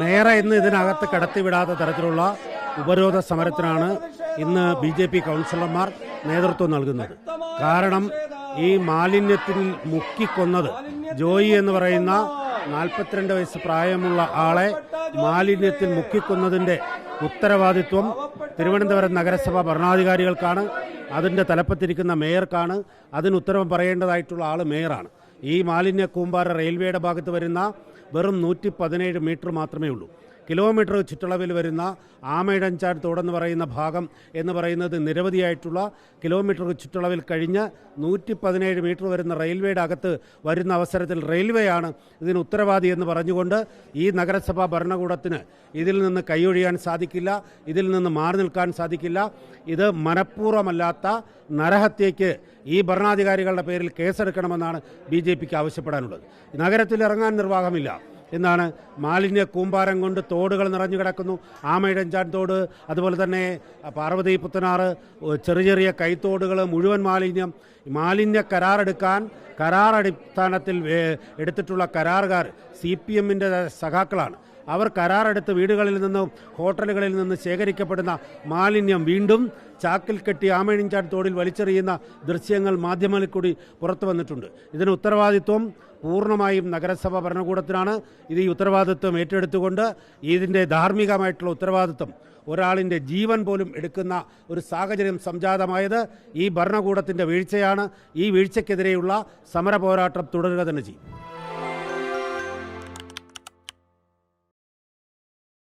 മേയറെ ഇന്ന് ഇതിനകത്ത് കടത്തിവിടാത്ത തരത്തിലുള്ള ഉപരോധ സമരത്തിനാണ് ഇന്ന് ബി ജെ പി കൗൺസിലർമാർ നേതൃത്വം നൽകുന്നത്. കാരണം ഈ മാലിന്യത്തിൽ മുക്കിക്കൊന്നത് ജോയി എന്ന് പറയുന്ന നാൽപ്പത്തിരണ്ട് വയസ്സ് പ്രായമുള്ള ആളെ മാലിന്യത്തിൽ മുക്കിക്കൊന്നതിന്റെ ഉത്തരവാദിത്വം തിരുവനന്തപുരം നഗരസഭ ഭരണാധികാരികൾക്കാണ് അതിന്റെ തലപ്പത്തിരിക്കുന്ന മേയർക്കാണ് അതിന് ഉത്തരവ് പറയേണ്ടതായിട്ടുള്ള ആൾ മേയറാണ്. ഈ മാലിന്യ കൂമ്പാര റെയിൽവേയുടെ ഭാഗത്ത് വരുന്ന വെറും നൂറ്റി പതിനേഴ് മീറ്റർ മാത്രമേ ഉള്ളൂ. കിലോമീറ്റർ ചുറ്റളവിൽ വരുന്ന ആമയിടഞ്ചാട് തോടെന്ന് പറയുന്ന ഭാഗം എന്ന് പറയുന്നത് നിരവധിയായിട്ടുള്ള കിലോമീറ്റർ ചുറ്റളവിൽ കഴിഞ്ഞ് നൂറ്റി പതിനേഴ് മീറ്റർ വരുന്ന റെയിൽവേയുടെ അകത്ത് വരുന്ന അവസരത്തിൽ റെയിൽവേയാണ് ഇതിന് ഉത്തരവാദി എന്ന് പറഞ്ഞുകൊണ്ട് ഈ നഗരസഭാ ഭരണകൂടത്തിന് ഇതിൽ നിന്ന് കൈയൊഴിയാൻ സാധിക്കില്ല ഇതിൽ നിന്ന് മാറി നിൽക്കാൻ സാധിക്കില്ല. ഇത് മനഃപൂർവമല്ലാത്ത നരഹത്യയ്ക്ക് ഈ ഭരണാധികാരികളുടെ പേരിൽ കേസെടുക്കണമെന്നാണ് ബി ജെ പിക്ക് ആവശ്യപ്പെടാനുള്ളത്. നഗരത്തിൽ ഇറങ്ങാൻ നിർവാഹമില്ല. എന്നാണ് മാലിന്യ കൂമ്പാരം കൊണ്ട് തോടുകൾ നിറഞ്ഞു കിടക്കുന്നു. ആമയിടഞ്ചാൻ തോട് അതുപോലെ തന്നെ പാർവതി പുത്തനാറ് ചെറിയ ചെറിയ കൈത്തോടുകൾ മുഴുവൻ മാലിന്യം. മാലിന്യ കരാറെടുക്കാൻ വേ- എടുത്തിട്ടുള്ള കരാറുകാർ സി പി എമ്മിന്റെ സഖാക്കളാണ്. അവർ കരാറെടുത്ത് വീടുകളിൽ നിന്നും ഹോട്ടലുകളിൽ നിന്ന് ശേഖരിക്കപ്പെടുന്ന മാലിന്യം വീണ്ടും ചാക്കിൽ കെട്ടി ആമയിഞ്ചാൻ തോടിൽ വലിച്ചെറിയുന്ന ദൃശ്യങ്ങൾ മാധ്യമങ്ങളിൽ കൂടി പുറത്തു വന്നിട്ടുണ്ട്. ഇതിന് ഉത്തരവാദിത്വം പൂർണമായും നഗരസഭ ഭരണകൂടത്തിനാണ്. ഇത് ഈ ഉത്തരവാദിത്വം ഏറ്റെടുത്തുകൊണ്ട് ഇതിന്റെ ധാർമ്മികമായിട്ടുള്ള ഉത്തരവാദിത്വം ഒരാളിന്റെ ജീവൻ പോലും എടുക്കുന്ന ഒരു സാഹചര്യം സംജാതമായത് ഈ ഭരണകൂടത്തിന്റെ വീഴ്ചയാണ്. ഈ വീഴ്ചയ്ക്കെതിരെയുള്ള സമര പോരാട്ടം തുടരുക തന്നെ ചെയ്യും.